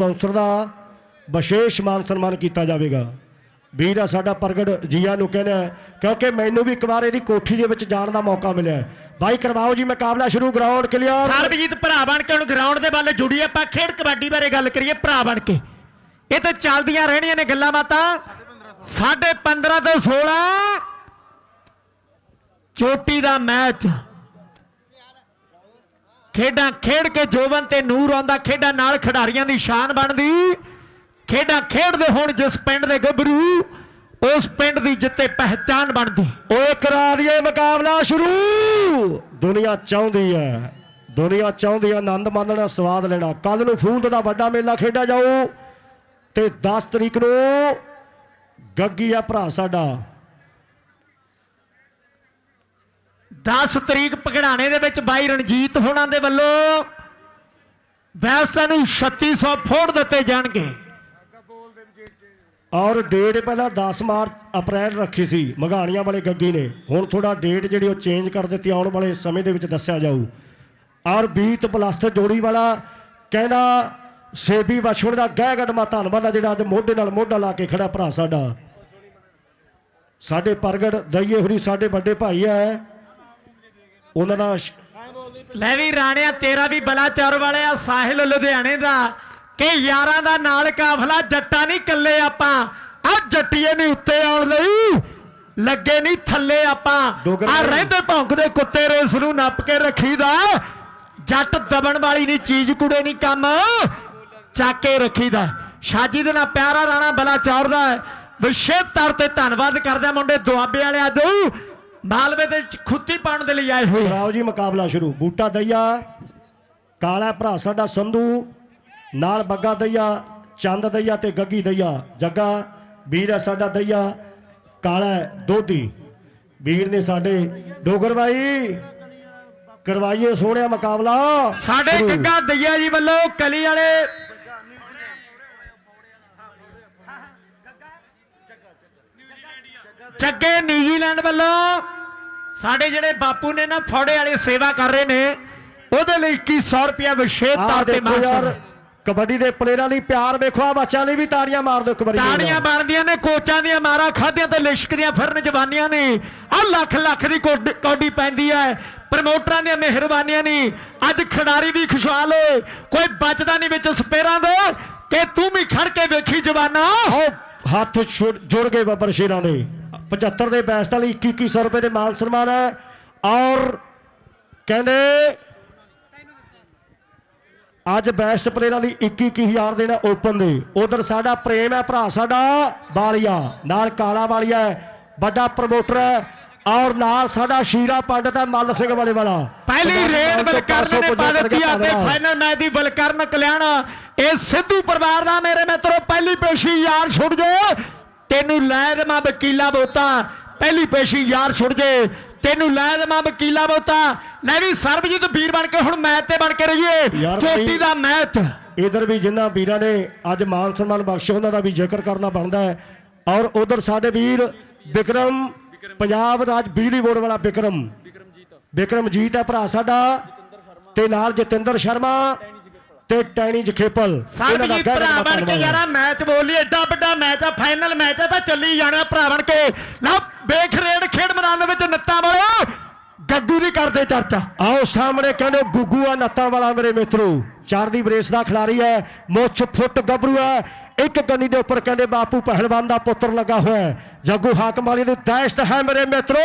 Council ਦਾ ਵਿਸ਼ੇਸ਼ ਮਾਨ ਸਨਮਾਨ ਕੀਤਾ ਜਾਵੇਗਾ। ਵੀਰ ਆ ਸਾਡਾ ਪ੍ਰਗਟ ਜੀਆ ਨੂੰ ਕਹਿੰਦਾ ਕਿਉਂਕਿ ਮੈਨੂੰ ਵੀ ਇੱਕ ਵਾਰ ਇਹਦੀ ਕੋਠੀ ਦੇ ਵਿੱਚ ਜਾਣ ਦਾ ਮੌਕਾ ਮਿਲਿਆ ਬਾਈ, ਕਰਵਾਓ ਜੀ, ਮੁਕਾਬਲਾ ਸ਼ੁਰੂ ਗਰਾਊਂਡ ਕਲੀਅਰ ਸਰਬਜੀਤ ਭਰਾ ਬਣ ਕੇ ਹੁਣ ਗਰਾਊਂਡ ਦੇ ਵੱਲ ਜੁੜੀ ਆਪਾਂ ਖੇਡ ਕਬੱਡੀ ਬਾਰੇ ਗੱਲ ਕਰੀਏ, ਭਰਾ ਬਣ ਕੇ। ਇਹ ਤਾਂ ਚੱਲਦੀਆਂ ਰਹਿਣੀਆਂ ਨੇ ਗੱਲਾਂ ਬਾਤਾਂ। ਸਾਢੇ 15 ਤੋਂ 16 ਚੋਟੀ ਦਾ ਮੈਚ। ਖੇਡਾਂ ਖੇਡ ਕੇ ਜੋਬਨ ਤੇ ਨੂਰ ਆਉਂਦਾ, ਖੇਡਾਂ ਨਾਲ ਖਿਡਾਰੀਆਂ ਦੀ ਸ਼ਾਨ ਬਣਦੀ। ਖੇਡਾਂ ਖੇਡਦੇ ਹੁਣ ਜਿਸ ਪਿੰਡ ਦੇ ਗੱਭਰੂ, ਉਸ ਪਿੰਡ ਦੀ ਜਿੱਤੇ ਪਹਿਚਾਨ ਬਣਦੀ। ਓਏ ਕਰਾ ਦਈਏ ਮੁਕਾਬਲਾ ਸ਼ੁਰੂ। ਦੁਨੀਆ ਚਾਹੁੰਦੀ ਹੈ, ਦੁਨੀਆ ਚਾਹੁੰਦੀ ਹੈ ਆਨੰਦ ਮਾਣਨਾ ਸਵਾਦ ਲੈਣਾ। ਕੱਲ ਨੂੰ ਫੂੰਦ ਦਾ ਵੱਡਾ ਮੇਲਾ ਖੇਡਿਆ ਜਾਊ। ਤੇ 10 ਤਰੀਕ ਨੂੰ ਗੱਗੀ ਆ ਭਰਾ ਸਾਡਾ। 10 ਤਰੀਕ ਪਕੜਾਣੇ ਦੇ ਵਿੱਚ ਬਾਈ ਰਣਜੀਤ ਹੋਣਾ ਦੇ ਵੱਲੋਂ ਵੈਸਟਾਂ ਨੂੰ 3600 ਫੋੜ ਦਿੱਤੇ ਜਾਣਗੇ। ਔਰ ਡੇਟ ਪਹਿਲਾਂ 10 ਮਾਰਚ ਅਪ੍ਰੈਲ ਰੱਖੀ ਸੀ ਮਗਾਣੀਆਂ ਵਾਲੇ ਗੱਗੀ ਨੇ। ਹੁਣ ਥੋੜਾ ਡੇਟ ਜਿਹੜੀ ਉਹ ਚੇਂਜ ਕਰ ਦਿੱਤੀ, ਆਉਣ ਵਾਲੇ ਸਮੇਂ ਦੇ ਵਿੱਚ ਦੱਸਿਆ ਜਾਊ। ਔਰ ਬੀਤ ਪਲਸਟ ਜੋੜੀ ਵਾਲਾ ਕਹਿੰਦਾ, ਸੇਬੀ ਬਛੜ ਦਾ ਗਹਿ ਗੜਮਾ ਧੰਨਵਾਦ ਆ ਜਿਹੜਾ ਅੱਜ ਮੋਢੇ ਨਾਲ ਮੋਢਾ ਲਾ ਕੇ ਖੜਾ ਭਰਾ ਸਾਡਾ। ਸਾਡੇ ਪ੍ਰਗਟ ਦਈਏ ਹੋਰੀ ਸਾਡੇ ਵੱਡੇ ਭਾਈ ਹੈ ਉਹਨਾਂ ਦਾ ਲੈ ਵੀ ਰਾਣਿਆ ਤੇਰਾ ਵੀ ਬਲਾਚੌਰ ਵਾਲੇ ਆ ਸਾਹਿਲ ਲੁਧਿਆਣੇ ਦਾ। ਕਿ ਯਾਰਾਂ ਦਾ ਨਾਲ ਕਾਫਲਾ ਜੱਟਾਂ ਨਹੀਂ ਕੱਲੇ ਆਪਾਂ। ਆ ਜੱਟੀਏ ਨਹੀਂ ਉੱਤੇ ਆਉਣ ਲਈ। ਲੱਗੇ ਨਹੀਂ ਥੱਲੇ ਆਪਾਂ। ਆ। ਰਹਿੰਦੇ ਭੌਂਕਦੇ ਕੁੱਤੇ ਰੇਸ ਨੂੰ ਨੱਪ ਕੇ ਰੱਖੀਦਾ। ਜੱਟ ਦਬਣ ਵਾਲੀ ਨਹੀਂ ਚੀਜ਼ ਕੁੜੇ ਨਹੀਂ ਕੰਮ। ਚੱਕ ਕੇ ਰੱਖੀਦਾ। ਸ਼ਾਜੀ ਦੇ ਨਾਲ ਪਿਆਰਾ ਰਾਣਾ ਬਲਾਚੌਰ ਦਾ। ਹੈ। ਵਿਸ਼ੇਸ਼ ਤੌਰ ਤੇ ਧੰਨਵਾਦ ਕਰਦਾ ਮੁੰਡੇ ਦੁਆਬੇ ਵਾਲੇ ਅੱਜ ਮਾਲਵੇ ਦੇ ਖੁੱਤੀ ਪਾਉਣ ਦੇ ਲਈ ਆਏ ਹੋਏ। ਕਰਾਓ ਜੀ ਮੁਕਾਬਲਾ ਸ਼ੁਰੂ ਬੂਟਾ ਦਈਆ ਕਾਲਾ ਭਰਾ ਸਾਡਾ ਸੰਧੂ ਨਾਲ ਬੱਗਾ ਦਈਆ ਚੰਦ ਦਈਆ ਤੇ ਗੱਗੀ ਦਈਆ ਜੱਗਾ ਵੀਰ ਹੈ ਸਾਡਾ ਦਈਆ ਕਾਲਾ ਦੋਧੀ ਵੀਰ ਨੇ ਸਾਡੇ ਡੋਗਰ ਬਾਈ ਕਰਵਾਈਏ ਸੋਹਣਿਆ ਮੁਕਾਬਲਾ ਸਾਡੇ। ਗੱਗਾ ਦਈਆ ਜੀ ਵੱਲੋਂ ਕਲੀ ਵਾਲੇ ਜੱਗੇ ਨਿਊਜ਼ੀਲੈਂਡ ਵੱਲੋਂ। ਸਾਡੇ ਜਿਹੜੇ ਬਾਪੂ ਨੇ ਨਾ ਫੌੜੇ ਵਾਲੇ ਸੇਵਾ ਕਰ ਰਹੇ ਨੇ ਉਹਦੇ ਲਈ 2100 ਰੁਪਇਆ ਵਿਸ਼ੇਸ਼ ਤੌਰ ਤੇ ਮਾਨ। ਕਬੱਡੀ ਦੇ ਪਲੇਅਰਾਂ ਲਈ ਪਿਆਰ ਵੇਖੋ ਆ ਬੱਚਿਆਂ ਲਈ ਵੀ ਤਾੜੀਆਂ ਮਾਰ ਦਿਓ ਕਬੱਡੀ। ਤਾੜੀਆਂ ਬਣਦੀਆਂ ਨੇ ਕੋਚਾਂ ਦੀਆਂ ਮਾਰਾ ਖਾਧੀਆਂ ਤੇ ਲਿਸ਼ਕਦੀਆਂ ਫਿਰਨ ਜਵਾਨੀਆਂ ਨੇ। ਆ ਲੱਖ ਲੱਖ ਦੀ ਕੌਡ- ਪੈਂਦੀ ਹੈ ਪ੍ਰਮੋਟਰਾਂ ਦੀਆਂ ਮਿਹਰਬਾਨੀਆਂ ਨਹੀਂ ਅੱਜ ਖਿਡਾਰੀ ਵੀ ਖੁਸ਼ਹਾਲ ਹੋਏ ਕੋਈ ਬਚਦਾ ਨਹੀਂ ਵਿੱਚ ਸਪੇਰਾਂ ਦੇ ਕਿ ਤੂੰ ਵੀ ਖੜ ਕੇ ਵੇਖੀ ਜਵਾਨਾ। ਹੱਥ ਜੁੜ ਗਏ ਬੱਬਰ ਸ਼ੇਰਾਂ ਦੇ। 75 ਦੇ ਬੈਸਟ ਵਾਲੀ 2100 ਰੁਪਏ ਦੇ ਮਾਨ ਸਨਮਾਨ ਹੈ। ਔਰ ਕਹਿੰਦੇ ਅੱਜ ਬੈਸਟ ਪਲੇਅਰਾਂ ਲਈ 21000 ਦੇਣਾ ਓਪਨ ਦੇ। ਉਧਰ ਸਾਡਾ ਪ੍ਰੇਮ ਹੈ ਭਰਾ ਸਾਡਾ ਬਾਲੀਆ ਨਾਲ ਕਾਲਾ ਬਾਲੀਆ ਹੈ, ਵੱਡਾ ਪ੍ਰਮੋਟਰ ਹੈ। ਔਰ ਨਾਲ ਸਾਡਾ ਸ਼ੀਰਾ ਪੰਡਤ ਹੈ ਮੱਲ ਸਿੰਘ ਵਾਲੇ ਵਾਲਾ ਪਹਿਲੀ ਰੇਡ ਬਲਕਰਨ ਨੇ ਪਾ ਦਿੱਤੀ ਆ ਤੇ ਫਾਈਨਲ ਮੈਚ ਦੀ ਬਲਕਰਨ ਕਲਿਆਣ। ਇਹ ਸਿੱਧੂ ਪਰਿਵਾਰ ਦਾ ਮੇਰੇ ਮਿੱਤਰੋ ਪਹਿਲੀ ਪੇਸ਼ੀ ਯਾਰ ਛੁੱਟ ਜੇ। ਤੈਨੂੰ ਲੈ ਦੇਵਾਂ ਵਕੀਲਾ ਬੋਤਾ ਪਹਿਲੀ ਪੇਸ਼ੀ ਯਾਰ ਛੁੱਟ ਜੇ। ਤੈਨੂੰ ਲੈ ਦੇਵਾਂ ਵਕੀਲਾ ਬੋਤਾ ਲੈ ਵੀ ਸਰਬਜੀਤ ਵੀਰ ਬਣ ਕੇ ਹੁਣ ਮੈਚ ਤੇ ਬਣ ਕੇ ਰਹੀਏ। ਚੋਟੀ ਦਾ ਮੈਚ। ਇਧਰ ਵੀ ਜਿਨ੍ਹਾਂ ਵੀਰਾਂ ਨੇ ਅੱਜ ਮਾਨ ਸਨਮਾਨ ਬਖਸ਼ੇ ਉਹਨਾਂ ਦਾ ਵੀ ਜ਼ਿਕਰ ਕਰਨਾ ਬਣਦਾ ਹੈ। ਔਰ ਉਧਰ ਸਾਡੇ ਵੀਰ ਵਿਕਰਮ ਪੰਜਾਬ ਰਾਜ ਬਿਜਲੀ ਬੋਰਡ ਵਾਲਾ ਵਿਕਰਮ। ਵਿਕਰਮਜੀਤ ਹੈ ਭਰਾ ਸਾਡਾ। ਤੇ ਨਾਲ ਜਤਿੰਦਰ ਸ਼ਰਮਾ। ਤੇ ਟੈਣੀ ਜਖੇਪਲ। ਸਰਬਜੀਤ ਗਹਿਰਾ ਭਰਾ ਬਣ ਕੇ। ਯਾਰਾ ਮੈਚ ਬੋਲੀ ਏਡਾ ਵੱਡਾ ਮੈਚ ਆ ਫਾਈਨਲ ਮੈਚ ਆ ਤਾਂ ਚੱਲੀ ਜਾਣਾ ਭਰਾ ਬਣ ਕੇ। ਲਓ ਵੇਖ ਰੇਡ ਖੇਡ ਮੈਦਾਨ ਵਿੱਚ ਨੱਤਾਂ ਵਾਲਿਓ ਗੱਗੂ ਦੀ ਕਰਦੇ ਚਰਚਾ। ਆਓ ਸਾਹਮਣੇ ਕਹਿੰਦੇ ਗੁੱਗੂ ਆ ਨੱਤਾਂ ਵਾਲਾ ਮੇਰੇ ਮਿੱਤਰੋ। ਚਾਰ ਦੀ ਬਰੇਸ ਦਾ ਖਿਡਾਰੀ ਹੈ ਮੁੱਛ ਫੁੱਟ ਗੱਭਰੂ ਹੈ। ਇੱਕ ਗੰਨੀ ਦੇ ਉੱਪਰ ਕਹਿੰਦੇ ਬਾਪੂ ਪਹਿਲਵਾਨ ਦਾ ਪੁੱਤਰ ਲੱਗਾ ਹੋਇਆ ਜੱਗੂ ਹਾਕਮ ਵਾਲੀ ਦੀ ਦਹਿਸ਼ਤ ਹੈ ਮੇਰੇ ਮਿੱਤਰੋ।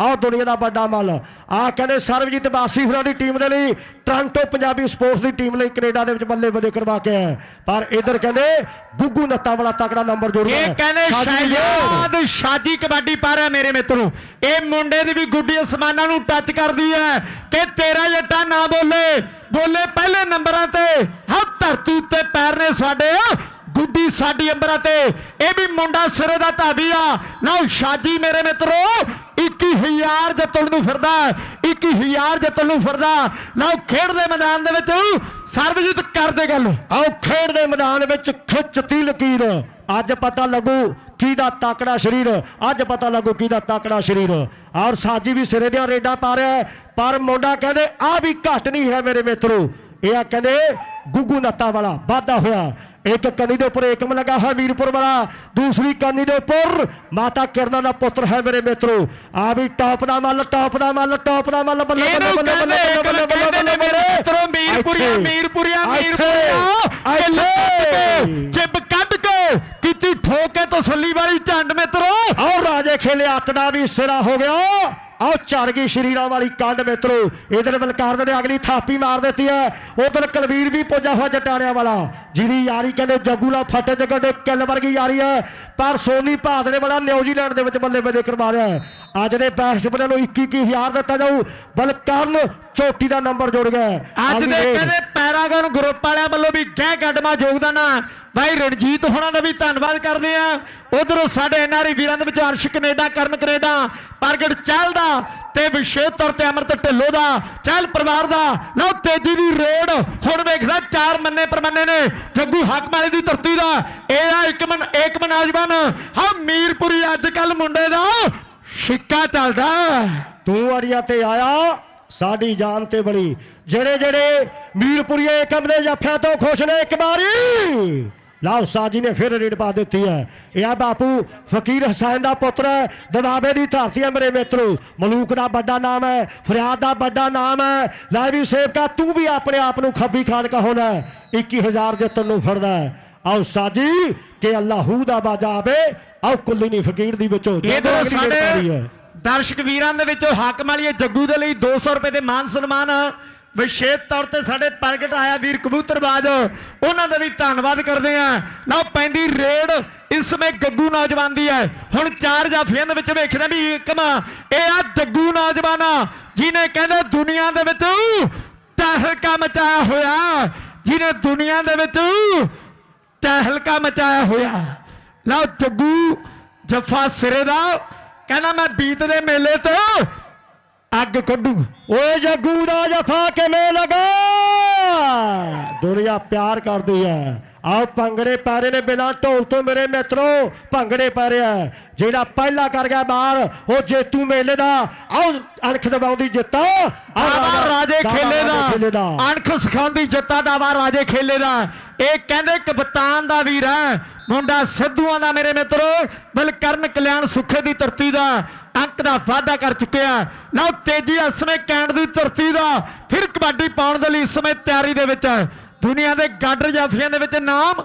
ਆਹ ਦੁਨੀਆ ਦਾ ਵੱਡਾ ਮੱਲ। ਆਹ ਕਹਿੰਦੇ ਸਰਬਜੀਤ ਬਾਸੀ ਹੋਰਾਂ ਦੀ ਟੀਮ ਦੇ ਲਈ ਟ੍ਰਾਂਟੋ ਪੰਜਾਬੀ ਸਪੋਰਟਸ ਦੀ ਟੀਮ ਲਈ ਕੈਨੇਡਾ ਦੇ ਵਿੱਚ ਬੱਲੇ ਬੱਲੇ ਕਰਵਾ ਕੇ ਆਇਆ ਪਰ ਇਧਰ ਕਹਿੰਦੇ ਗੁੱਗੂ ਨੱਤਾਂ ਵਾਲਾ ਤਕੜਾ ਨੰਬਰ ਜੋੜਿਆ ਇਹ। ਕਹਿੰਦੇ। ਸ਼ਾਇਦ ਸ਼ਾਦੀ ਕਬੱਡੀ ਪਾ ਰਿਹਾ ਮੇਰੇ ਮਿੱਤਰੋ। ਇਹ ਮੁੰਡੇ ਦੀ ਵੀ ਗੁੱਡੀ ਅਸਮਾਨਾਂ ਨੂੰ ਟੱਚ ਕਰਦੀ ਹੈ ਕਿ ਤੇਰਾ ਜੱਟਾ ਨਾ ਬੋਲੇ। ਬੋਲੇ ਪਹਿਲੇ ਨੰਬਰਾਂ ਤੇ। ਹਾਂ ਧਰਤੀ ਉੱਤੇ ਪੈਰ ਨੇ ਸਾਡੇ। ਗੁੱਡੀ ਸਾਡੀ ਅੰਬਰਾਂ ਤੇ, ਇਹ ਵੀ ਮੁੰਡਾ ਸਿਰੇ ਦਾ ਧਾਵੀ ਆ। ਲਓ ਸ਼ਾਦੀ ਮੇਰੇ ਮਿੱਤਰੋ 21000 ਜਿੱਤਣ ਨੂੰ ਫਿਰਦਾ 21000 ਜਿੱਤਣ ਨੂੰ ਫਿਰਦਾ ਲਓ ਖੇਡ ਦੇ ਮੈਦਾਨ ਦੇ ਵਿੱਚ ਸਰਬਜੀਤ ਕਰਦੇ ਗੱਲ। ਆਓ ਖੇਡ ਦੇ ਮੈਦਾਨ ਵਿੱਚ ਖਿੱਚਤੀ ਲਕੀਰ। ਅੱਜ ਪਤਾ ਲੱਗੂ ਕਿਹਦਾ ਤਾਕੜਾ ਸਰੀਰ, ਅੱਜ ਪਤਾ ਲੱਗੂ ਕਿਹਦਾ ਤਾਕੜਾ ਸਰੀਰ। ਔਰ ਸਾਜੀ ਵੀ ਸਿਰੇ ਦੀਆਂ ਰੇਡਾਂ ਪਾ ਰਿਹਾ ਪਰ ਮੁੰਡਾ ਕਹਿੰਦੇ ਆ ਵੀ ਘੱਟ ਨਹੀਂ ਹੈ ਮੇਰੇ ਮਿੱਤਰੋ। ਇਹ ਆ ਕਹਿੰਦੇ, ਗੁੱਗੂ ਨੱਤਾ ਵਾਲਾ, ਵਾਧਾ ਹੋਇਆ। ਇੱਕ ਕੰਨੀ ਦੇ ਉੱਪਰ ਏਕਮ ਲੱਗਾ ਹੋਇਆ ਵੀਰਪੁਰ ਵਾਲਾ ਦੂਸਰੀ ਕੰਨੀ ਦੇ ਉੱਪਰ ਮਾਤਾ ਕਿਰਨਾ ਦਾ ਪੁੱਤਰ ਹੈ ਮੇਰੇ ਮਿੱਤਰੋ ਆ ਵੀ ਟੌਪ ਦਾ ਮੱਲ ਟੌਪ ਦਾ ਮੱਲ ਟੌਪ ਦਾ ਮੱਲ ਬੱਲੇ ਬੱਲੇ ਬੱਲੇ ਬੱਲੇ ਬੱਲੇ ਬੱਲੇ ਮੇਰੇ ਮਿੱਤਰੋ ਮੀਰਪੁਰੀਆ ਮੀਰਪੁਰੀਆ ਮੀਰਪੁਰੀਆ। ਇੱਥੇ ਚਿਪ ਕੱਢ ਕੇ ਕੀਤੀ ਠੋਕ ਤਸੱਲੀ ਵਾਲੀ ਝੰਡ ਮਿੱਤਰੋ ਆਓ ਰਾਜੇ ਖੇਲੇ ਅੱਤ ਦਾ ਵੀ ਸਿਰਾ ਹੋ ਗਿਆ ਆਓ ਝੜ ਗਈ ਸ਼ਰੀਰਾਂ ਵਾਲੀ ਕੰਡ ਮਿੱਤਰੋ ਇਧਰ ਬਲਕਾਰ ਨੇ ਅਗਲੀ ਥਾਪੀ ਮਾਰ ਦਿੱਤੀ ਹੈ। ਉਧਰ ਕਲਵੀਰ ਵੀ ਪੁੱਜਾ ਹੋਇਆ ਜਟਾਣਿਆਂ ਵਾਲਾ, ਜਿਹਦੀ ਯਾਰੀ ਕਹਿੰਦੇ ਜੱਗੂ ਨਾਲ ਫੱਟੇ ਤੇ ਗੱਡੇ ਕਿੱਲ ਵਰਗੀ ਯਾਰੀ ਹੈ, ਪਰ ਸੋਨੀ ਭਾਦ ਨੇ ਬੜਾ ਨਿਊਜ਼ੀਲੈਂਡ ਦੇ ਵਿੱਚ ਬੱਲੇ ਬੱਲੇ ਕਰਵਾ ਰਿਹਾ ਅੱਜ ਦੇ ਬੈਟਸਮੈਨਾਂ ਨੂੰ 21 21000 ਦਿੱਤਾ ਜਾਊ ਬਲਕਰਨ ਚੋਟੀ ਦਾ ਨੰਬਰ ਜੁੜ ਗਿਆ। ਅੱਜ ਦੇ। ਕਹਿੰਦੇ ਪੈਰਾਗਨ ਗਰੁੱਪ ਵਾਲਿਆਂ ਵੱਲੋਂ ਵੀ ਗਹਿ ਗੱਡਮਾ ਯੋਗਦਾਨ ਭਾਈ ਰਣਜੀਤ ਹੋਣਾ ਦਾ ਵੀ ਧੰਨਵਾਦ ਕਰਦੇ ਆ। ਉਧਰੋਂ ਸਾਡੇ ਐਨਆਰਈ ਵੀਰਾਂ ਦੇ ਵਿੱਚ ਅਰਸ਼ ਕੈਨੇਡਾ ਕਰਨ ਕੈਨੇਡਾ ਪ੍ਰਗਟ ਚਹਿਲ ਦਾ ਤੇ ਵਿਸ਼ੇਸ਼ ਤੌਰ ਤੇ ਅਮਰਤ ਢਿੱਲੋਂ ਦਾ ਚਹਿਲ ਪਰਿਵਾਰ ਦਾ। ਲਓ ਤੇਜੀ ਦੀ ਰੇਡ। ਹੁਣ ਵੇਖਦਾ ਚਾਰ ਮੰਨੇ ਪਰਮੰਨੇ ਨੇ ਜੱਗੂ ਹਾਕਮਾਲੇ ਦੀ ਧਰਤੀ ਦਾ। ਇਹ ਆ ਇੱਕ ਮਨ ਇੱਕ ਮਨਾਜਬਾਨ ਹਾਂ ਮੀਰਪੁਰੀ ਅੱਜ ਕੱਲ ਮੁੰਡੇ ਦਾ ਸਿੱਕਾ ਚੱਲਦਾ। ਤੂੰ ਅੜੀਆਂ ਤੇ ਆਇਆ। ਸਾਡੀ ਜਾਨ ਤੇ ਬੜੀ ਜਿਹੜੇ ਜਿਹੜੇ ਮੀਰਪੁਰੀਏ ਏਕਮ ਦੇ ਜੱਫਿਆਂ ਤੋਂ ਖੁਸ਼ ਨੇ ਇੱਕ ਵਾਰੀ। ਲਾਓ ਸਾਜੀ ਨੇ ਫਿਰ ਰੇਡ ਪਾ ਦਿੱਤੀ ਹੈ। ਇਹ ਆ ਬਾਪੂ ਫਕੀਰ ਹਸੈਨ ਦਾ ਪੁੱਤਰ ਹੈ ਦਬਾਬੇ ਦੀ ਧਰਤੀ ਹੈ ਮੇਰੇ ਮਿੱਤਰੋ। ਮਲੂਕ ਦਾ ਵੱਡਾ ਨਾਮ ਹੈ ਫਰਿਆਦ ਦਾ ਵੱਡਾ ਨਾਮ ਹੈ। ਲੈ ਵੀ ਸੇਵਕਾ ਤੂੰ ਵੀ ਆਪਣੇ ਆਪ ਨੂੰ ਖੱਬੀ ਖਾਨ ਕਹੋਣਾ 21000 ਦੇ ਤੈਨੂੰ ਫੜਦਾ ਹੈ। ਆਓ ਸਾਜੀ ਕਿ ਅੱਲਾਹੂ ਦਾ ਬਾਜਾ ਆਵੇ। ਆਓ ਕੁੱਲੀ ਨਹੀਂ ਫਕੀਰ ਦੀ ਵਿੱਚੋਂ। ਇਹ ਸਾਡੇ। ਦਰਸ਼ਕ ਵੀਰਾਂ ਦੇ ਵਿੱਚੋਂ ਹਾਕਮ ਵਾਲੀ ਜੱਗੂ ਦੇ ਲਈ 200 ਰੁਪਏ ਦੇ ਮਾਨ ਸਨਮਾਨ, ਵਿਸ਼ੇਸ਼ ਤੌਰ ਤੇ ਸਾਡੇ ਪ੍ਰਗਟ ਆਇਆ ਵੀਰ ਕਬੂਤਰਬਾਜ਼, ਉਹਨਾਂ ਦਾ ਵੀ ਧੰਨਵਾਦ ਕਰਦੇ ਆ ਲਓ, ਪੈਂਦੀ ਰੇਡ, ਇਸ ਸਮੇਂ ਗੱਗੂ ਨੌਜਵਾਨ ਦੀ ਹੈ। ਹੁਣ ਚਾਰ ਜਾਫੀਆਂ ਦੇ ਵਿੱਚ ਵੇਖਦੇ ਵੀ ਇੱਕਮਾ ਇਹ ਆ ਜੱਗੂ ਨੌਜਵਾਨ, ਜਿਹਨੇ ਕਹਿੰਦੇ ਦੁਨੀਆ ਦੇ ਵਿੱਚ ਤਹਿਲਕਾ ਮਚਾਇਆ ਹੋਇਆ। ਜਿਹਨੇ ਦੁਨੀਆ ਦੇ ਵਿੱਚ ਤਹਿਲਕਾ ਮਚਾਇਆ ਹੋਇਆ। ਲਓ, ਜੱਗੂ ਜੱਫਾ ਸਿਰੇ ਦਾ ਕਹਿੰਦਾ ਮੈਂ ਬੀਤ ਦੇ ਮੇਲੇ ਤੋਂ ਅੱਗ ਕੱਢੂ। ਓਏ ਜੱਗੂ ਦਾ ਜਫਾ ਕਿਵੇਂ ਲਗਾ ਦੁਨੀਆ ਪਿਆਰ ਕਰਦੀ ਹੈ ਆਓ ਭੰਗੜੇ ਪਾ ਰਹੇ ਨੇ ਬਿਨਾਂ ਢੋਲ ਤੋਂ ਮੇਰੇ ਮਿੱਤਰੋ ਭੰਗੜੇ ਪਾ ਰਿਹਾ ਹੈ। ਜਿਹੜਾ ਪਹਿਲਾ ਕਰ ਗਿਆ ਬਾਹਰ ਉਹ ਜੇਤੂ ਮੇਲੇ ਦਾ ਆਓ ਅਣਖ ਦਬਾਉਂਦੀ ਜਿੱਤਾ। ਆਓ ਦਾਵਾ ਰਾਜੇ ਖੇਲੇ ਦਾ। ਅਣਖ ਸਿਖਾਉਂਦੀ ਜੱਤਾ ਦਾਵਾ ਰਾਜੇ ਖੇਲੇ ਦਾ। ਇਹ ਕਹਿੰਦੇ ਕਪਤਾਨ ਦਾ ਵੀਰ ਹੈ ਮੁੰਡਾ ਸਿੱਧੂਆਂ ਦਾ ਮੇਰੇ ਮਿੱਤਰੋ, ਬਲਕਰਨ ਕਲਿਆਣ ਸੁੱਖੇ ਦੀ ਧਰਤੀ ਦਾ ਅੰਕ ਦਾ ਵਾਅਦਾ ਕਰ ਚੁੱਕਿਆ ਲਓ, ਤੇਜੀ ਇਸ ਸਮੇਂ ਕੈਂਟ ਦੀ ਧਰਤੀ ਦਾ ਫਿਰ ਕਬੱਡੀ ਪਾਉਣ ਦੇ ਲਈ ਇਸ ਸਮੇਂ ਤਿਆਰੀ ਦੇ ਵਿੱਚ ਹੈ। ਦੁਨੀਆ ਦੇ ਗਾਡਰ ਜਾਫੀਆਂ ਦੇ ਵਿੱਚ ਨਾਮ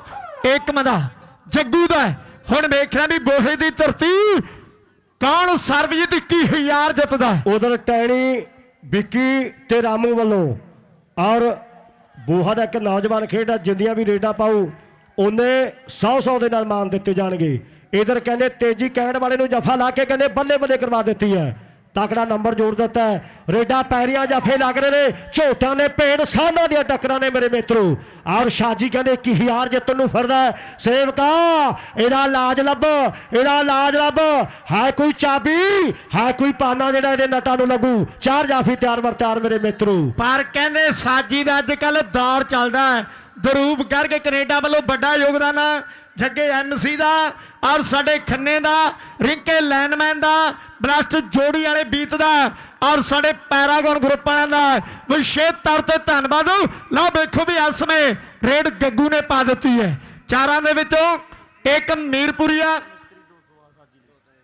ਏਕਮ ਦਾ, ਜੱਗੂ ਦਾ ਹੁਣ ਵੇਖਣਾ ਵੀ ਬੋਹੇ ਦੀ ਧਰਤੀ ਕੌਣ ਸਰਬਜੀਤ 21000 ਜਿੱਤਦਾ ਉਧਰ ਟੈਣੀ, ਵਿੱਕੀ ਤੇ ਰਾਮੂ ਵੱਲੋਂ ਔਰ ਬੋਹਾ ਦਾ ਇੱਕ ਨੌਜਵਾਨ ਖੇਡਦਾ ਜਿੰਦੀਆਂ ਵੀ ਰੇਡਾਂ ਪਾਉ ਉਹਨੇ 100 100 ਦੇ ਨਾਲ ਮਾਨ ਦਿੱਤੇ ਜਾਣਗੇ। ਇਧਰ ਕਹਿੰਦੇ ਤੇਜੀ ਕਹਿਣ ਵਾਲੇ ਨੂੰ ਜਫਾ ਲਾ ਕੇ ਕਹਿੰਦੇ ਬੱਲੇ ਬੱਲੇ ਕਰਵਾ ਦਿੱਤੀ ਹੈ। ਤਕੜਾ ਨੰਬਰ ਜੋੜ ਦਿੱਤਾ ਹੈ। ਪੈਰੀਆਂ ਜਫੇ ਲੱਗ ਰਹੇ ਨੇ। ਝੋਟਾਂ ਨੇ ਪੇੜ ਸਾਹਨਾਂ ਦੀਆਂ ਟੱਕਰਾਂ ਨੇ ਮੇਰੇ ਮਿੱਤਰੋ। ਔਰ ਸ਼ਾਜੀ ਕਹਿੰਦੇ 21000 ਜਿੱਤਣ ਨੂੰ ਫਿਰਦਾ ਸੇਵਕਾ, ਇਹਦਾ ਇਲਾਜ ਲੱਭ, ਇਹਦਾ ਇਲਾਜ ਲੱਭ। ਹੈ ਕੋਈ ਚਾਬੀ, ਹੈ ਕੋਈ ਪਾਨਾ ਜਿਹੜਾ ਇਹਦੇ ਨਟਾਂ ਨੂੰ ਲੱਗੂ। ਚਾਰ ਜਾਫੀ ਤਿਆਰ ਵਰ ਤਿਆਰ ਮੇਰੇ ਮਿੱਤਰੋ। ਪਰ ਕਹਿੰਦੇ ਸਾਜੀ ਦਾ ਅੱਜ ਕੱਲ ਦੌਰ ਚੱਲਦਾ ਹੈ। ਦਰੂਪ ਕਰਕੇ ਕੈਨੇਡਾ ਵੱਲੋਂ ਵੱਡਾ ਯੋਗਦਾਨ ਜੱਗੇ ਐਮਸੀ ਦਾ ਔਰ ਸਾਡੇ ਖੰਨੇ ਦਾ, ਰਿੰਕੇ ਲੈਨਮੈਨ ਦਾ ਬਲਾਸਟ ਜੋੜੀ ਵਾਲੇ ਬੀਤ ਦਾ ਔਰ ਸਾਡੇ ਪੈਰਾਗਨ ਗਰੁੱਪ ਵਾਲਿਆਂ ਦਾ ਵਿਸ਼ੇਸ਼ ਤੌਰ ਤੇ ਧੰਨਵਾਦ। ਲਓ ਵੇਖੋ ਵੀ ਇਸ ਸਮੇਂ ਰੇਡ ਗੱਗੂ ਨੇ ਪਾ ਦਿੱਤੀ ਹੈ। ਚਾਰਾਂ ਦੇ ਵਿੱਚੋਂ ਇੱਕ ਮੀਰਪੁਰੀਆ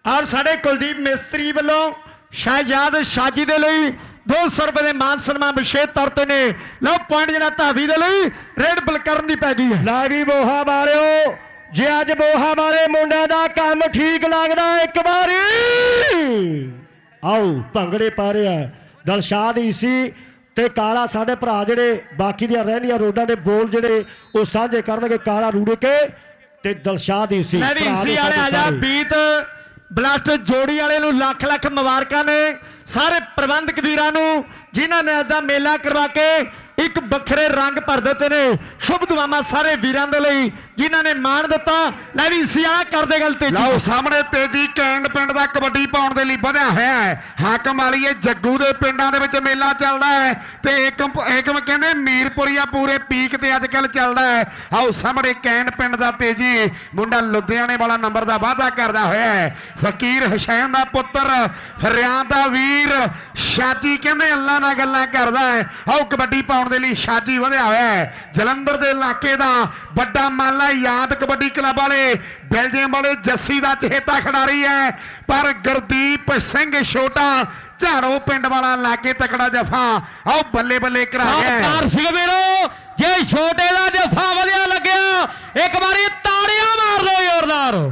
ਔਰ ਸਾਡੇ ਕੁਲਦੀਪ ਮਿਸਤਰੀ ਵੱਲੋਂ ਸ਼ਹਿਜਾਦ ਸ਼ਾਜੀ ਦੇ ਲਈ 200 ਰੁਪਏ ਦੇ ਮਾਨ ਸਨਮਾਨ ਵਿਸ਼ੇਸ਼ ਤੌਰ ਤੇ ਨੇ। ਲਓ ਪੁਆਇੰਟ ਜਿਹੜਾ ਧਾਵੀ ਦੇ ਲਈ ਰੇਡ ਬਲਕਰਨ ਦੀ ਪੈ ਗਈ ਹੈ। ਲੈ ਵੀ ਬੋਹਾ ਮਾਰਿਓ। ਜੇ ਅੱਜ ਬੋਹਾ ਮਾਰੇ ਮੁੰਡਿਆਂ ਦਾ ਕੰਮ ਠੀਕ ਲੱਗਦਾ ਇੱਕ ਵਾਰੀ। ਆਓ ਭੰਗੜੇ ਪਾ ਰਿਹਾ ਦਲਸ਼ਾਦ ਈਸੀ ਤੇ ਕਾਲਾ ਸਾਡੇ ਭਰਾ ਜਿਹੜੇ ਬਾਕੀ ਦੀਆਂ ਰਹਿੰਦੀਆਂ ਰੋਡਾਂ ਦੇ ਬੋਲ ਜਿਹੜੇ ਉਹ ਸਾਂਝੇ ਕਰਨਗੇ ਕਾਲਾ ਰੂੜੇ ਕੇ ਤੇ ਦਲਸ਼ਾਦ ਈਸੀ ਮੈਂ ਵੀ ਵਾਲੇ ਆ ਜਾ। ਬੀਤ ਬਲਾਸਟ ਜੋੜੀ ਵਾਲੇ ਨੂੰ ਲੱਖ ਲੱਖ ਮੁਬਾਰਕਾਂ ਨੇ ਸਾਰੇ ਪ੍ਰਬੰਧਕ ਵੀਰਾਂ ਨੂੰ, ਜਿਨ੍ਹਾਂ ਨੇ ਅੱਜ ਦਾ ਮੇਲਾ ਕਰਵਾ ਕੇ ਇੱਕ ਵੱਖਰੇ ਰੰਗ ਭਰ ਦਿੱਤੇ ਨੇ। ਸ਼ੁਭ ਦੁਆਵਾਂ ਸਾਰੇ ਵੀਰਾਂ ਦੇ ਲਈ। ਜਿਨ੍ਹਾਂ ਨੇ ਮਾਣ ਦਿੱਤਾ ਲੈ ਵੀ ਸਿਆਣਾ ਕਰਦੇ ਗੱਲ ਤੇ ਲਓ ਸਾਹਮਣੇ ਤੇਜੀ ਕੈਂਡ ਪਿੰਡ ਦਾ ਕਬੱਡੀ ਪਾਉਣ ਦੇ ਲਈ ਵਧਿਆ ਹੋਇਆ ਹੈ। ਹਾਕਮ ਵਾਲੀਏ ਜੱਗੂ ਦੇ ਪਿੰਡਾਂ ਦੇ ਵਿੱਚ ਮੇਲਾ ਚੱਲਦਾ ਹੈ ਤੇ ਏਕਮ ਏਕਮ ਕਹਿੰਦੇ ਮੀਰਪੁਰੀਆ ਪੂਰੇ ਪੀਕ ਤੇ ਅੱਜ ਕੱਲ ਚੱਲਦਾ ਹੈ। ਆਓ ਸਾਹਮਣੇ ਕੈਂਡ ਪਿੰਡ ਦਾ ਤੇਜੀ। ਮੁੰਡਾ ਲੁਧਿਆਣੇ ਵਾਲਾ ਨੰਬਰ ਦਾ ਵਾਅਦਾ ਕਰਦਾ ਹੋਇਆ ਹੈ। ਫਕੀਰ ਹੁਸੈਨ ਦਾ ਪੁੱਤਰ ਫਰਿਆਦ ਦਾ ਵੀਰ ਸ਼ਾਜੀ ਕਹਿੰਦੇ ਅੱਲਾ ਨਾਲ ਗੱਲਾਂ ਕਰਦਾ ਹੈ। ਆਓ ਕਬੱਡੀ ਪਾਉਣ ਦੇ ਲਈ ਸ਼ਾਜੀ ਵਧਿਆ ਹੋਇਆ ਹੈ। ਜਲੰਧਰ ਦੇ ਇਲਾਕੇ ਦਾ ਵੱਡਾ ਮਾਲਾ ਯਾਦ ਕਬੱਡੀ ਕਲੱਬ ਵਾਲੇ, ਬੈਲਜੀਅਮ ਵਾਲੇ ਜੱਸੀ ਦਾ ਚਹੇਤਾ ਖਿਡਾਰੀ ਹੈ। ਪਰ ਗੁਰਦੀਪ ਸਿੰਘ ਛੋਟਾ ਝਾੜੋ ਪਿੰਡ ਵਾਲਾ ਲਾਗੇ ਤਕੜਾ ਜਫਾ। ਆਓ ਬੱਲੇ ਬੱਲੇ ਕਰਾ ਗਿਆ ਹੈ। ਸਿੰਘ ਵੀਰੋ। ਜੇ ਛੋਟੇ ਦਾ ਜੱਫਾ ਵਧੀਆ ਲੱਗਿਆ, ਇੱਕ ਵਾਰੀ ਤਾੜੀਆਂ ਮਾਰ ਲਓ ਜ਼ੋਰਦਾਰ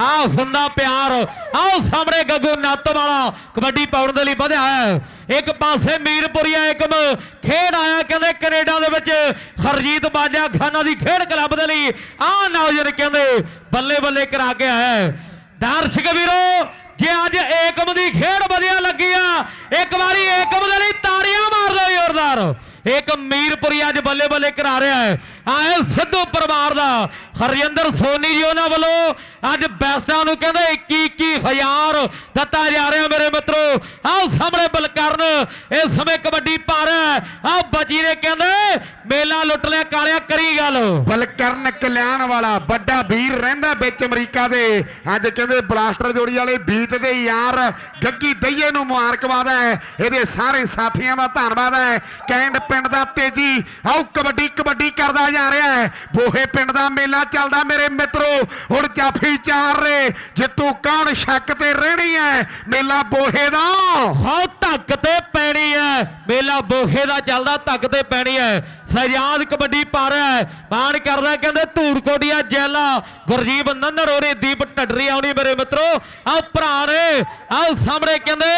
ਆਹ ਹੁੰਦਾ ਪਿਆਰ, ਆਹ ਸਾਹਮਣੇ ਗੱਗੂ ਨੱਤ ਵਾਲਾ ਕਬੱਡੀ ਪਾਉਣ ਦੇ ਲਈ ਵਧਿਆ ਹੈ। ਇੱਕ ਪਾਸੇ ਮੀਰਪੁਰੀਆ ਏਕਮ ਖੇਡ ਆਇਆ, ਕਹਿੰਦੇ ਕੈਨੇਡਾ ਦੇ ਵਿੱਚ ਹਰਜੀਤ ਬਾਜਾ ਖਾਨਾ ਦੀ ਖੇਡ ਕਲੱਬ ਦੇ ਲਈ। ਆਹ ਨੌਜਵਾਨ ਕਹਿੰਦੇ ਬੱਲੇ ਬੱਲੇ ਕਰਾ ਕੇ ਆਇਆ ਹੈ। ਦਰਸ਼ਕ ਵੀਰੋ, ਜੇ ਅੱਜ ਏਕਮ ਦੀ ਖੇਡ ਵਧੀਆ ਲੱਗੀ ਆ, ਇੱਕ ਵਾਰੀ ਏਕਮ ਦੇ ਲਈ ਤਾੜੀਆਂ ਮਾਰ ਦਿਓ ਜ਼ੋਰਦਾਰ। ਇੱਕ ਮੀਰਪੁਰੀ ਅੱਜ ਬੱਲੇ ਬੱਲੇ ਕਰਾ ਰਿਹਾ ਹੈ। ਆਏ ਸਿੱਧੂ ਪਰਿਵਾਰ ਦਾ। ਹਰਜਿੰਦਰ ਸੋਨੀ ਜੀ ਉਹਨਾਂ ਵੱਲੋਂ ਅੱਜ ਬੈਸਟਾਂ ਨੂੰ ਕਹਿੰਦੇ 21 21000 ਦਿੱਤਾ ਜਾ ਰਿਹਾ ਮੇਰੇ ਮਿੱਤਰੋ। ਆਓ ਸਾਹਮਣੇ ਬਲਕਰਨ, ਇਸ ਸਮੇਂ ਕਬੱਡੀ ਪਾ ਰਿਹਾ ਆਹ ਬਚੀ ਨੇ ਕਹਿੰਦੇ ਮੇਲਾ ਲੁੱਟ ਲਿਆ ਕਾਲਿਆ, ਕਰੀ ਗੱਲ। ਬਲਕਰਨ ਕਲਿਆਣ ਵਾਲਾ, ਵੱਡਾ ਵੀਰ ਰਹਿੰਦਾ ਵਿੱਚ ਅਮਰੀਕਾ ਦੇ। ਅੱਜ ਕਹਿੰਦੇ ਬਲਾਸਟਰ ਜੋੜੀ ਵਾਲੇ ਬੀਟ ਦੇ ਯਾਰ, ਗੱਗੀ ਦਈਏ ਨੂੰ ਮੁਬਾਰਕਬਾਦ ਹੈ। ਇਹਦੇ ਸਾਰੇ ਸਾਥੀਆਂ ਦਾ ਧੰਨਵਾਦ ਹੈ। ਕੈਂਡ ਪਿੰਡ ਦਾ ਤੇਜੀ। ਆਓ ਕਬੱਡੀ ਕਬੱਡੀ ਕਰਦਾ ਜਾ ਰਿਹਾ ਹੈ। ਬੋਹੇ ਪਿੰਡ ਦਾ ਮੇਲਾ ਚੱਲਦਾ ਮੇਰੇ ਮਿੱਤਰੋ। ਹੁਣ ਜਾਫੀ ਚਾਰ ਰੇ। ਜਿੱਤੂ ਕੌਣ ਸ਼ੱਕ ਤੇ ਰਹਿਣੀ ਹੈ, ਮੇਲਾ ਬੋਹੇ ਦਾ। ਹਾਂ ਧੱਕ ਤੇ ਪੈਣੀ ਹੈ। ਮੇਲਾ ਬੋਖੇ ਦਾ ਚੱਲਦਾ ਧੱਕ ਤੇ ਪੈਣੀ ਹੈ। ਸਜਾਦ ਕਬੱਡੀ ਪਾ ਰਿਹਾ ਹੈ। ਮਾਣ ਕਰਦਾ ਕਹਿੰਦੇ ਧੂੜ ਧੂੜਕੋਟੀਆ ਜੈਲਾ। ਗੁਰਜੀਤ ਨੰਨਰ ਹੋਰੇ ਦੀਪ ਢੱਡਰੀ ਆਉਣੀ ਮੇਰੇ ਮਿੱਤਰੋ। ਆਓ ਭਰਾ ਨੇ ਆਓ ਸਾਹਮਣੇ ਕਹਿੰਦੇ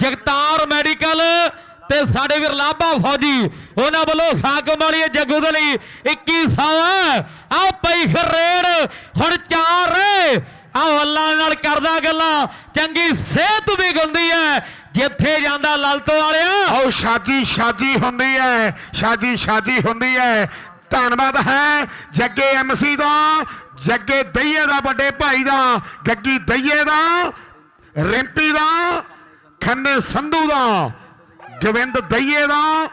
ਜਗਤਾਰ ਮੈਡੀਕਲ। ਤੇ ਸਾਡੇ ਵੀਰ ਲਾਭਾ ਫੌਜੀ, ਉਹਨਾਂ ਵੱਲੋਂ ਹਾਕਮ ਵਾਲੀ ਜੱਗੂ ਦੇ ਲਈ 2100 ਆਹ ਪਈ ਖਰੇੜ ਹੁਣ ਚਾਰ। ਆਹ ਅੱਲਾ ਨਾਲ ਕਰਦਾ ਗੱਲਾਂ, ਚੰਗੀ ਸਿਹਤ ਵੀ ਗੁੰਦੀ ਹੈ ਜਿੱਥੇ ਜਾਂਦਾ ਲਲਤੋ ਵਾਲਿਆ। ਆਓ ਸ਼ਾਦੀ ਸ਼ਾਦੀ ਹੁੰਦੀ ਹੈ ਸ਼ਾਦੀ ਸ਼ਾਦੀ ਹੁੰਦੀ ਹੈ ਧੰਨਵਾਦ ਹੈ ਜੱਗੇ ਐਮਸੀ ਦਾ, ਜੱਗੇ ਦਈਏ ਦਾ, ਵੱਡੇ ਭਾਈ ਦਾ ਗੱਗੀ ਦਈਏ ਦਾ, ਰਿੰਪੀ ਦਾ, ਖੰਨੇ ਸੰਧੂ ਦਾ। ਗੋਬਿੰਦ ਦਈਏ ਦਾ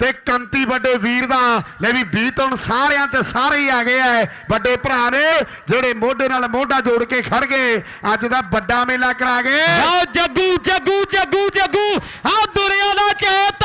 ਤੇ ਕੰਤੀ ਵੱਡੇ ਵੀਰ ਦਾ। ਲੈ ਵੀ ਬੀਤ ਹੁਣ ਸਾਰਿਆਂ ਤੇ ਸਾਰੇ ਹੀ ਆ ਗਏ ਐ। ਵੱਡੇ ਭਰਾ ਨੇ, ਜਿਹੜੇ ਮੋਢੇ ਨਾਲ ਮੋਢਾ ਜੋੜ ਕੇ ਖੜ ਗਏ। ਅੱਜ ਦਾ ਵੱਡਾ ਮੇਲਾ ਕਰਾ ਗਏ। ਆਓ ਜੱਗੂ ਜੱਗੂ ਜੱਗੂ ਜੱਗੂ। ਆ ਦੁਨੀਆ ਦਾ ਚੇਤਾ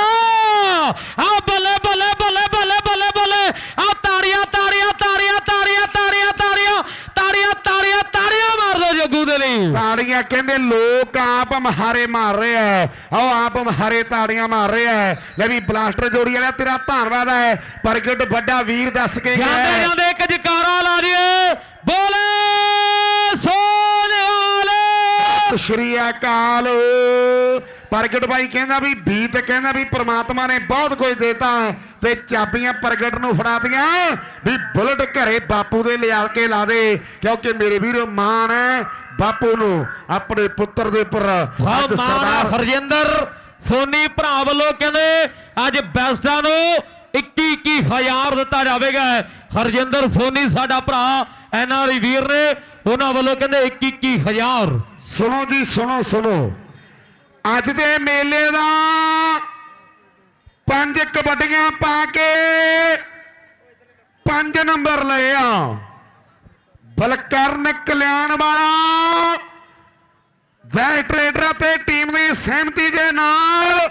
ਦੋ ਜੱਗੂ ਦੇ ਲਈ। ਤਾੜੀਆਂ ਕਹਿੰਦੇ ਲੋਕ ਆਪ ਮਹਾਰੇ ਮਾਰ ਰਹੇ ਐ। ਆਓ ਆਪ ਮਹਾਰੇ ਤਾੜੀਆਂ ਮਾਰ ਰਹੇ ਐ। ਲੈ ਵੀ ਬਲਾਸਟਰ ਜੋੜੀ ਵਾਲਾ ਤੇਰਾ ਧੰਨਵਾਦ ਹੈ ਪ੍ਰਗਟ ਵੱਡਾ ਵੀਰ ਦੱਸ ਕੇ ਗਿਆ ਜਾਂਦੇ ਹੈ। ਜਾਂਦੇ ਇੱਕ ਜਕਾਰਾ ਲਾ ਦਿਓ ਬੋਲੇ ਸੋਨਿਆਲੇ ਸਤਿ ਸ਼੍ਰੀ ਅਕਾਲ। ਪ੍ਰਗਟ ਭਾਈ ਕਹਿੰਦਾ ਵੀ ਬੀਤ ਕਹਿੰਦਾ ਵੀ ਪ੍ਰਮਾਤਮਾ ਨੇ ਬਹੁਤ ਕੁਝ ਦਿੱਤਾ ਤੇ ਚਾਬੀਆਂ ਪ੍ਰਗਟ ਨੂੰ ਫੜਾਤੀਆਂ ਵੀ ਬੁਲਟ ਘਰੇ ਬਾਪੂ ਦੇ ਲਿਆ ਕੇ ਲਾ ਦੇ ਕਿਉਂਕਿ ਮੇਰੇ ਵੀਰੋ ਮਾਣ ਹੈ ਬਾਪੂ ਨੂੰ ਆਪਣੇ ਪੁੱਤਰ ਦੇ ਉੱਪਰ। ਅੱਜ ਸਰਦਾਰ ਹਰਜਿੰਦਰ ਸੋਨੀ ਭਰਾ ਵੱਲੋਂ ਕਹਿੰਦੇ ਅੱਜ ਬੈਸਟਾਂ ਨੂੰ 21 21000 ਦਿੱਤਾ ਜਾਵੇਗਾ। ਹਰਜਿੰਦਰ ਸੋਨੀ ਸਾਡਾ ਭਰਾ ਐਨਆਰਈ ਵੀਰ ਨੇ ਉਹਨਾਂ ਵੱਲੋਂ ਕਹਿੰਦੇ 21 21000 ਸੁਣੋ ਜੀ ਸੁਣੋ ਸੁਣੋ। ਅੱਜ ਦੇ ਮੇਲੇ ਦਾ ਪੰਜ ਕਬੱਡੀਆਂ ਪਾ ਕੇ ਪੰਜ ਨੰਬਰ ਲਏ ਆ। ਬਲਕਰਨ ਕਲਿਆਣ ਵਾਲਾ ਵੈ ਟਰੇਡਰ ਤੇ ਟੀਮ ਦੀ ਸਹਿਮਤੀ ਦੇ ਨਾਲ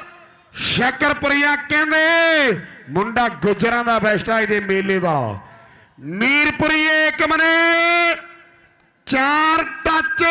ਸ਼ਕਰਪੁਰੀਆ ਕਹਿੰਦੇ ਮੁੰਡਾ ਗੁਜਰਾਂ ਦਾ ਬੈਸਟ ਆ ਇਹਦੇ ਮੇਲੇ ਦਾ। ਮੀਰਪੁਰੀ ਏਕਮ ਨੇ ਚਾਰ ਟੱਚ